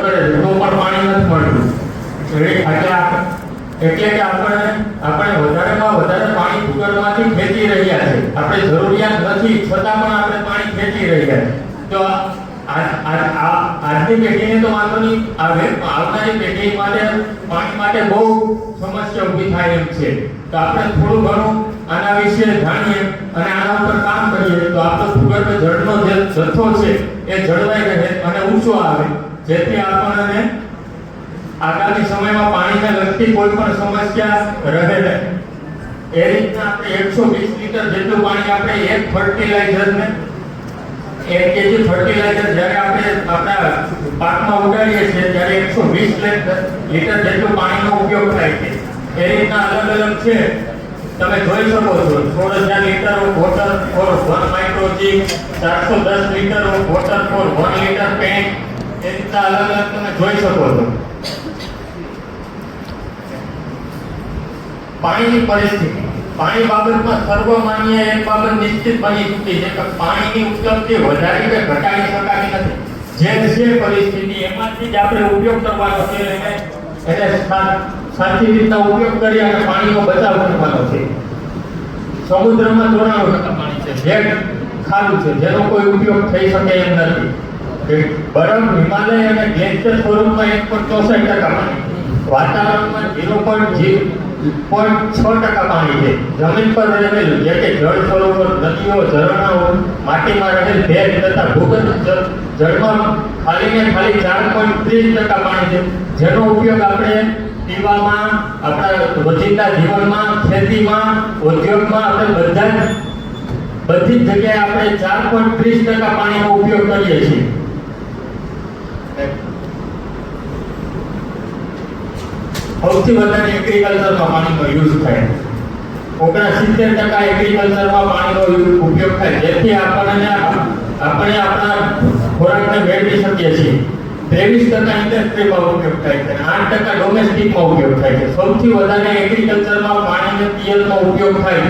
પણ માટે પાણી સમસ્યા ઊભી થાય છે. તો આપણે થોડું ઘણું આના વિશે જાણીએ અને આના ઉપર કામ કરીએ તો આપણો ભૂગર્ભ જળનો જે જથ્થો છે, એ જળવાઈ રહે અને ઊંચો આવે. જેથી આપણને આગામી સમયમાં પાણીને લગતી કોઈ પણ સમસ્યા રહે નહીં. એ રીતના આપણે એકસો વીસ લીટર જેટલું પાણી આપણે એક ફર્ટિલાઇઝરને એક કેજી ફર્ટિલાઇઝર જ્યારે આપણે આપણા પાકમાં ઉગાડીએ છીએ, ત્યારે એકસો વીસ લીટર જેટલું પાણીનો ઉપયોગ થાય છે. એ રીતના અલગ અલગ છે. તમે જોઈ શકો છો સોળ હજાર લીટર વોટર ફોર વન માઇક્રોજી ચારસો દસ litre water for one litre pant પાણીની પરિસ્થિતિ. પાણી બાબતમાં સર્વમાન્ય એક બાબત નિશ્ચિત બની ચૂકી છે કે પાણીની ઉપલબ્ધિ વધારી કે ઘટાડી શકાતી નથી. જે છે પરિસ્થિતિ, એમાંથી જ આપણે ઉપયોગ કરવાનો છે એને સાચી રીતના ઉપયોગ કરી અને પાણીનો બચાવ કરવાનો છે. સમુદ્રમાં ધોરણો ટકા પાણી છે. જે ખારું છે. જેનો કોઈ ઉપયોગ થઈ શકે એમ નથી. બરફ હિમાલય અને ગ્લેશિયર સ્વરૂપમાં એક પોઈન્ટ ચોસઠ ટકા પાણી. વાતાવરણમાં ઝીરો પોઈન્ટ પોઈન્ટ છ ટકા પાણી છે. જમીન પર રહેલું જે કે જળ સરોવર નદીઓ, ઝરણાઓ, માટીમાં રહેલ ભેજ તથા ભૂગર્ભ જળ- જળમાં ખાલી ને ખાલી ચાર પોઈન્ટ ત્રીસ ટકા પાણી છે. જેનો ઉપયોગ આપણે પીવામાં, આપણા રોજિંદા જીવનમાં, ખેતીમાં, ઉદ્યોગમાં આપણે બધા બધી જગ્યાએ આપણે ચાર પોઈન્ટ ત્રીસ ટકા પાણીનો ઉપયોગ કરીએ છીએ. સૌથી વધારે એગ્રીકલ્ચરમાં પાણીનો યુઝ થાય ઓગણા સિત્તેર ટકા એગ્રીકલ્ચરમાં પાણીનો ઉપયોગ થાય. જેથી આપણને આપણે આપણા ખોરાકને મેળવી શકીએ છીએ. ત્રેવીસ ટકા ઇન્ડસ્ટ્રીમાં ઉપયોગ થાય છે. આઠ ટકા ડોમેસ્ટિકમાં ઉપયોગ થાય છે. સૌથી વધારે એગ્રીકલ્ચરમાં પાણીનો પિયતનો ઉપયોગ થાય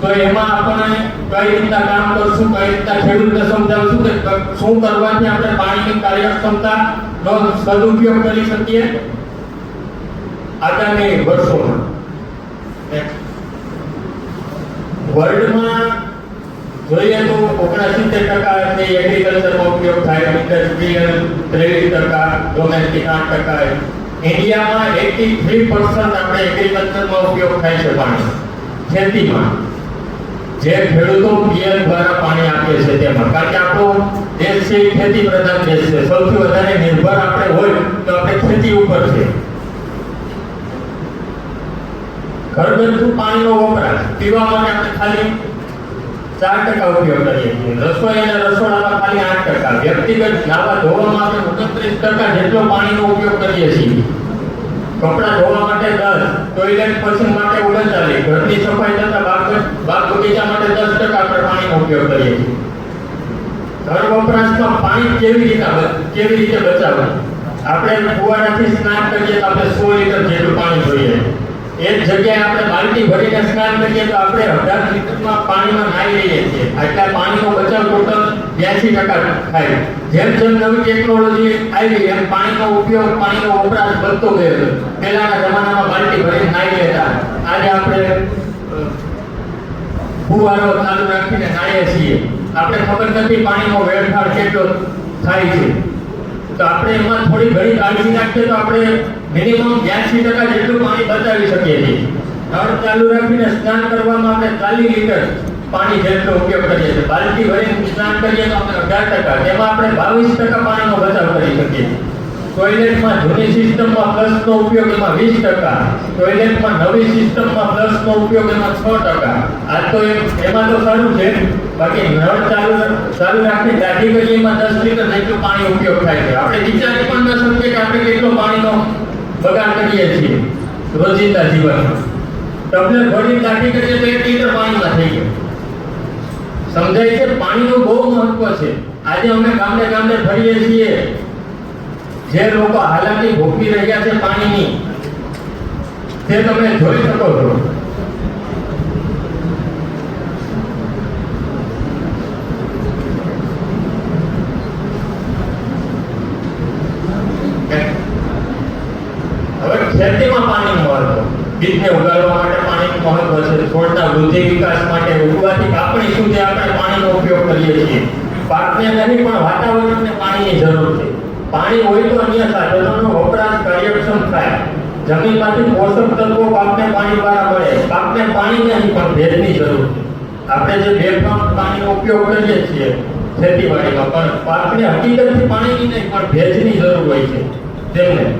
તો એમાં આપણે કઈ રીતના કામ કરશું, કઈ રીતના ખેડૂતને સમજાવશું કે શું કરવાથી આપણે પાણીની કાર્યક્ષમતાનો સદુપયોગ કરી શકીએ? આગામી વર્ષોમાં વર્લ્ડમાં જોઈએ તો ઓગણસિત્તેર ટકા જે એગ્રીકલ્ચરમાં ઉપયોગ થાય ઇન્ડસ્ટ્રીયલ ત્રેવીસ ટકા ડોમેસ્ટિક આઠ ટકા ઇન્ડિયામાં એટી થ્રી પર્સન્ટ આપણે એગ્રીકલ્ચરમાં ઉપયોગ થાય છે પાણી. ખેતીમાં. જે ખેડૂતો પીએમ દ્વારા પાણી આપે છે તેમાં. કારણ કે આપણો દેશ છે ખેતી પ્રધાન દેશ છે. સૌથી વધારે નિર્ભર આપણે હોય તો આપણે ખેતી ઉપર છે. ઘરગથ્થુ પાણીનો વપરાશ. પીવા માટે આપણે ખાલી ચાર ટકા ઉપયોગ કરીએ છીએ. રસોઈ અને રસોડામાં ખાલી આઠ ટકા. વ્યક્તિગત નાવા ધોવામાં આપણે ઓગણત્રીસ ટકા જેટલો પાણીનો ઉપયોગ કરીએ છીએ. કપડાં ધોવા માટે દસ ટોયલેટ ફ્લશિંગ માટે ઓગણચાલીસ, ઘરની સફાઈ તથા બાગ બાગ બગીચા માટે દસ ટકા આપણે પાણીનો ઉપયોગ કરીએ છીએ. ઘર વપરાશમાં પાણી કેવી રીતે કેવી રીતે બચાવવું? આપણે ફુવારાથી સ્નાન કરીએ તો આપણે સો લીટર જેટલું પાણી જોઈએ. એ જગ્યાએ આપણે બાલટી ભરીને સ્નાન કરીએ તો આપણે અઢાર લીટરમાં પાણીમાં નાહી લઈએ છીએ. એટલે પાણીનો બચાવ ટોટલ બ્યાસી ટકા થાય. જેમ જેમ નવી ટેકનોલોજી આવી, એમ પાણીનો ઉપયોગ, પાણીનો વપરાશ વધતો ગયો પહેલાના જમાનામાં બાલટી ભરીને નાહી લેતા. આજે આપણે ફુવારો ચાલુ રાખીને નાહીએ છીએ. આપણે ખબર નથી પાણીનો વેડફાટ કેટલો થાય છે. તો આપણે એમાં થોડી ઘણી કાળજી રાખીએ તો આપણે મિનિમમ બ્યાસી ટકા જેટલું પાણી બચાવી શકીએ છીએ. નળ ચાલુ રાખીને સ્નાન કરવામાં આપણે ચાલીસ લીટર પાણી જેટલો ઉપયોગ કરીએ છીએ. બાલટી ભરીને સ્નાન કરીએ તો આપણે અઢાર ટકા, તેમાં આપણે બાવીસ ટકા પાણીનો બચાવ કરી શકીએ છીએ. ટોયલેટમાં જૂની સિસ્ટમમાં પ્લસનો ઉપયોગ એમાં વીસ ટકા ટોયલેટમાં નવી સિસ્ટમમાં પ્લસનો ઉપયોગ એમાં છ ટકા. આ તો એમાં તો સારું છે. બાકી નળ ચાલુ ચાલુ રાખી દાઢી કરીએ દસ લીટર જેટલું પાણી ઉપયોગ થાય છે. આપણે વિચારી પણ ન શકીએ કે આપણે કેટલો પાણીનો બગાડ કરીએ છીએ. રોજિંદા જીવનમાં. તમને ઘડી દાઢી કરીએ તો એક લીટર પાણીમાં થઈ ગયું. સમજાય છે? પાણીનું બહુ મહત્વ છે. આજે અમે ગામડે ગામડે ફરીએ છીએ. જે લોકો હાલાકી ભોગવી રહ્યા છે પાણીની, તે તમે જોઈ શકો છો. હવે ખેતીમાં પાણીનું મહત્વ. બીજને ઉગાડવા માટે પાણીનું મહત્વ છે. છોડના વૃદ્ધિ વિકાસ માટે ઉગવાથી કાપણી સુધી આપણે પાણીનો ઉપયોગ કરીએ છીએ. પાકને નહીં, પણ વાતાવરણને પાણીની જરૂર છે. પાણી હોય તો અન્ય સાધનોનો વપરાશ, કાર્યક્ષમ થાય. જમીનમાંથી પોષક તત્વો પાકને પાણી દ્વારા મળે. પાકને પાણી નહીં, પણ ભેજની જરૂર. આપણે જે બે પાણીનો ઉપયોગ કરીએ છીએ, ખેતીવાડીમાં, પણ પાકને હકીકતથી પાણીની નહીં, પણ ભેજની જરૂર હોય છે. તેમને.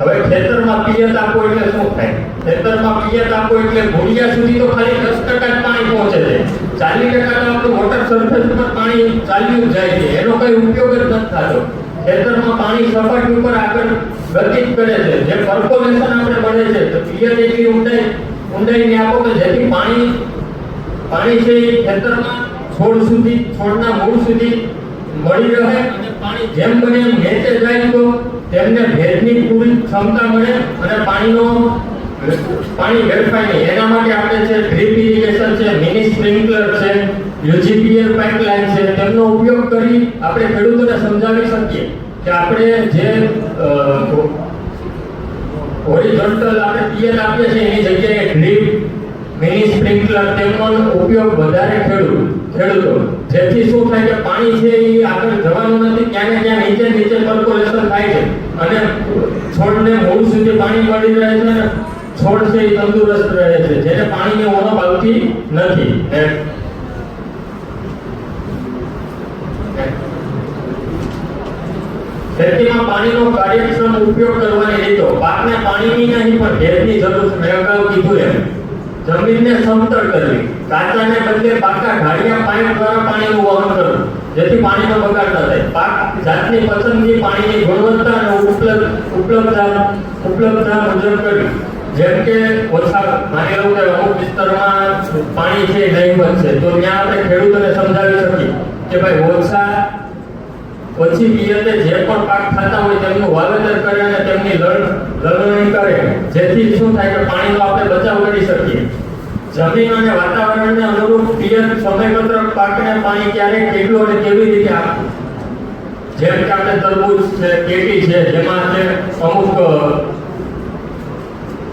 હવે ખેતરમાં પિયત આપો એટલે શું થાય? ખેતરમાં પિયત આપો એટલે ભૂલિયા સુધી તો ખાલી દસ ટકા જ પાણી પહોંચે છે. ચાલીસ ટકા તો આપણું વોટર સરફેસ ઉપર પાણી ચાલ્યું જાય છે. એનો કઈ ઉપયોગ જ નથી થતો. ખેતરમાં પાણી સપાટી ઉપર આગળ ગતિ જ કરે છે. જે પર્કોલેશન આપણે મળે છે, તો પિયત એટલી ઊંડાઈ ઊંડાઈને આપો કે જેથી પાણી પાણી છે એ ખેતરમાં છોડ સુધી, છોડના મૂળ સુધી મળી રહે અને પાણી જેમ બને એમ નીચે જાય તો તેમને ભેજની પૂરી ક્ષમતા મળે અને પાણીનો પાણી વેડફાય નહીં એના માટે આપણે છે ડ્રીપ ઇરિગેશન છે મિની સ્પ્રિંકલર છે યુજીપીએલ પાઇપલાઇન છે, તેમનો ઉપયોગ કરી આપણે ખેડૂતોને સમજાવી શકીએ કે આપણે જે હોરિઝોન્ટલ આપણે પિયર આપીએ છીએ, એની જગ્યાએ ડ્રીપ મિની સ્પ્રિંકલર તેમનો ઉપયોગ વધારે ખેડૂત ખેડૂતો. જેથી શું થાય કે પાણી છે એ આગળ જવાનું નથી, ક્યાં ક્યાં નીચે નીચે પર્કોલેશન થાય છે. અને છોડને મૂળ સુધી પાણી મળી રહે છે છોડ છે એ તંદુરસ્ત રહે છે, જેને પાણીની ઉણપ આવતી નથી. ખેતીમાં પાણીનો કાર્યક્ષમ ઉપયોગ કરવાની રીતો. પાકને પાણીની નહીં, પણ ભેજની જરૂર મેં અગાઉ કીધું એમ. જમીનને સમતળ કરવી. કાચાને બદલે પાકા ઢાળિયા પાઇપ દ્વારા પાણીનું વહન કરવું. જેથી પાણીનો બગાડ ન થાય. પાક જાતની પસંદગી પાણીની ગુણવત્તા અને ઉપલબ્ધ ઉપલબ્ધતા ઉપલબ્ધતા મુજબ કરવી. જેમ કે ઓછા માની લો કે અમુક વિસ્તારમાં પાણી છે નહીવત છે. તો ત્યાં આપણે ખેડૂતોને સમજાવી શકીએ કે ભાઈ ઓછા ઓછી પિયતે જે પણ પાક થતા હોય તેમનું વાવેતર કરે અને તેમની લણ, લણણી કરે. જેથી શું થાય કે પાણીનો આપણે બચાવ કરી શકીએ. જમીન અને વાતાવરણને અનુરૂપ પિયત સમયપત્રક પાકને પાણી ક્યારે, કેટલું અને કેવી રીતે આપવું? જેમ કે આપણે તરબૂચ છે, કેટી છે, જેમાં છે અમુક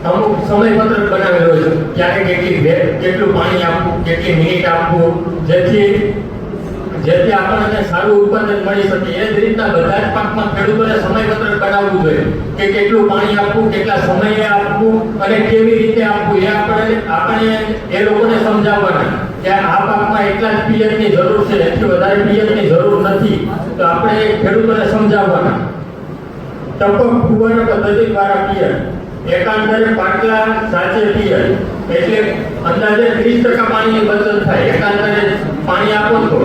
અમુક સમયપત્રક બનાવેલો છે. ક્યારે કેટલી ભેટ કેટલું પાણી આપવું, કેટલી મિનિટ આપવું, જેથી જેથી આપણને સારું ઉત્પાદન મળી શકે. એ જ રીતના બધા જ પાકમાં ખેડૂતોને સમયપત્રક બનાવવું જોઈએ. કે કેટલું પાણી આપવું, કેટલા સમયે આપવું અને કેવી રીતે આપવું, એ આપણે આપણે એ લોકોને સમજાવવાના. કે આ પાકમાં એટલા જ પિયતની જરૂર છે એથી વધારે પિયતની જરૂર નથી. તો આપણે ખેડૂતોને સમજાવવાના. ટપક ફુવારા પદ્ધતિ દ્વારા પિયત. એકાંતરે પાટલા સાચે પિયત એટલે અંદાજે 30% ટકા પાણીની બચત થાય. એકાંતરે પાણી આપો તો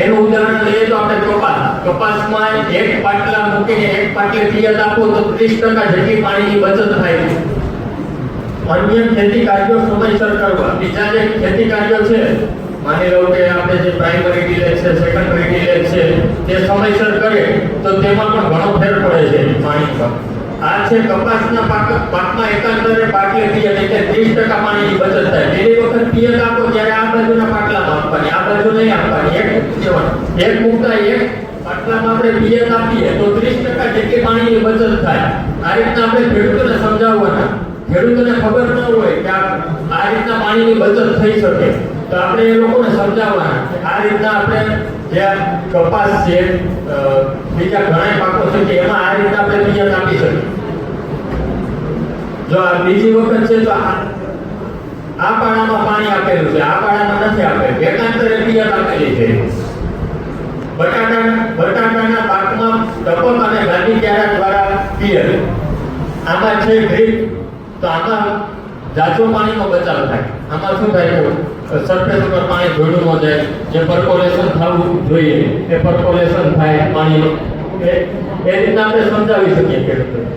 એનું ઉદાહરણ લઈએ તો આપણે કપાસ. કપાસમાં એક પાટલા મૂકીને એક પાટલે પિયત આપો તો 30% ટકા જેટલી પાણીની બચત થાય. છે અન્ય ખેતી કાર્યો સમયસર કરવા. બીજા જે ખેતી કાર્યો છે, માની લો કે આપણે જે પ્રાઇમરી ડિલેજ છે સેકન્ડરી ડિલેજ છે, તે સમયસર કરે, તો તેમાં પણ ઘણો ફેર પડે છે પાણી પર. આ છે કપાસના પાક પાકમાં એકાંતરે પાટલે પિયત એટલે ત્રીસ ટકા પાણીની બચત થાય. પેલી વખત પિયત આપો ત્યારે આ બાજુના પાટલામાં આપવાની, આ બાજુ નહીં આપવાની. એક મૂકવાની. એક મૂકતા એક પાટલામાં આપણે પિયત આપીએ તો ત્રીસ ટકા જેટલી પાણીની બચત થાય. આ રીતના આપણે ખેડૂતોને સમજાવવાના. ખેડૂતોને ખબર ન હોય કે આ રીતના પાણીની બચત થઈ શકે. તો આપણે એ લોકોને સમજાવવાના આ રીતના આપણે જે આ કપાસ છે બીજા ઘણા પાકો છે કે એમાં આ રીતે આપણે પિયત આપી શકીએ. જો આ બીજી વખત છે તો આ પાડામાં પાણી આપેલું છે, આ પાડામાં નથી આપેલું. એકાંતરે પિયત આપેલી છે. બટાટા બટાકાના પાકમાં ટપક અને ગાંધી ક્યારા દ્વારા પિયત આમાં છે ડ્રીપ તો આમાં જાચો પાણીનો બચાવ થાય. આમાં શું થાય સરફેસ ઉપર પાણી ધોડું ન જાય. જે પર્કોલેશન થવું જોઈએ, એ પર્કોલેશન થાય પાણીનું. એ રીતના આપણે સમજાવી શકીએ ખેડૂતોને.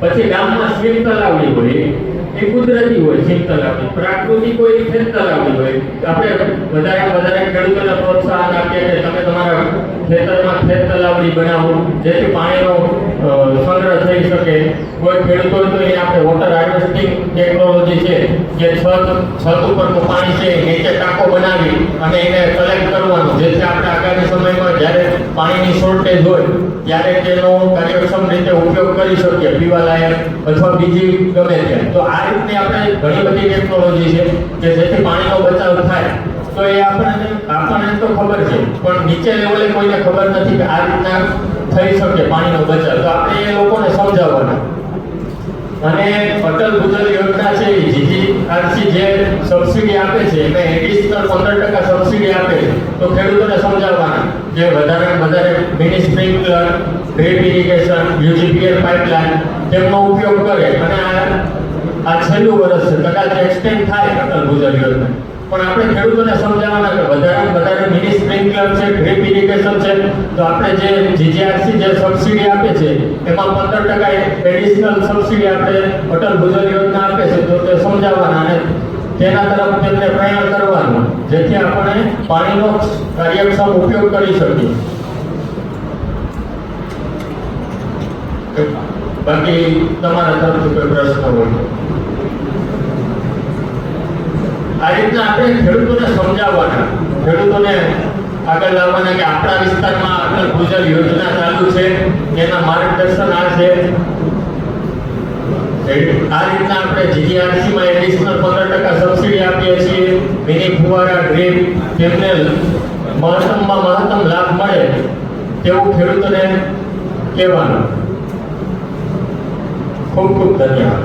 પછી ગામમાં સીમ તલાવડી હોય, એ કુદરતી હોય સીમ તલાવડી. પ્રાકૃતિક હોય, એ ખેત હોય. આપણે વધારે વધારે ખેડૂતોને પ્રોત્સાહન આપીએ કે તમે તમારા ખેતરમાં ખેત તલાવડી બનાવો, જેથી પાણીનો સંગ્રહ થઈ શકે. કોઈ ખેડૂતો તો એ આપણે વોટર હાર્વેસ્ટિંગ ટેકનોલોજી છે. કે છત છત ઉપરનું પાણી છે નીચે ટાંકો બનાવી અને એને કલેક્ટ કરવાનું. જેથી આપણે આગામી સમયમાં જ્યારે પાણીની શોર્ટેજ હોય, ત્યારે તેનો કાર્યક્ષમ રીતે ઉપયોગ કરી શકીએ પીવાલાયક અથવા બીજી ગમે તે તો આ રીતની આપણે ઘણી બધી ટેકનોલોજી છે કે જેથી પાણીનો બચાવ થાય. તો એ આપણને આપણને તો ખબર છે, પણ નીચે લેવલે કોઈને ખબર નથી કે આ રીતના થઈ શકે પાણીનો બચાવ. તો આપણે એ લોકોને સમજાવવાના. અને અટલ ભૂજલ યોજના છે જીજીઆરસી જે સબસિડી આપે છે એમાં એડિશનલ પંદર ટકા સબસિડી આપે તો ખેડૂતોને સમજાવવાના જે વધારે વધારે mini sprinkler drip irrigation UGPL pipeline તેમનો ઉપયોગ કરે. અને આ છેલ્લું વર્ષ છે. કદાચ એક્સટેન્ડ થાય અટલ ભૂજલ યોજના. પણ આપણે ખેડૂતોને સમજાવવાના કે વધારે વધારે મિની સ્પ્રિંકલર છે ડ્રીપ ઇરિગેશન છે તો આપણે જે જીજીઆરસી જે સબસિડી આપે છે, એમાં પંદર ટકા એડિશનલ સબસિડી આપણે અટલ ભૂજલ યોજના આપે છે, તો તે સમજાવવાના અને તેના તરફ તેમને પ્રયાણ કરવાનો, જેથી આપણે પાણીનો કાર્યક્ષમ ઉપયોગ કરી શકીએ બાકી તમારા તરફથી કોઈ પ્રશ્ન હોય. આ રીતના આપણે ખેડૂતોને સમજાવવાના. ખેડૂતોને આગળ લાવવાના કે આપણા વિસ્તારમાં અટલ ભૂજલ યોજના ચાલુ છે, એના માર્ગદર્શન આ છે. આ રીતના આપણે જીજીઆરસી માં એડિશનલ પંદર ટકા સબસિડી આપીએ છીએ. મિની ફુવારા ડ્રીપ તેમને મહત્તમમાં મહત્તમ લાભ મળે, તેવું ખેડૂતોને કહેવાનું. ખૂબ ખૂબ ધન્યવાદ.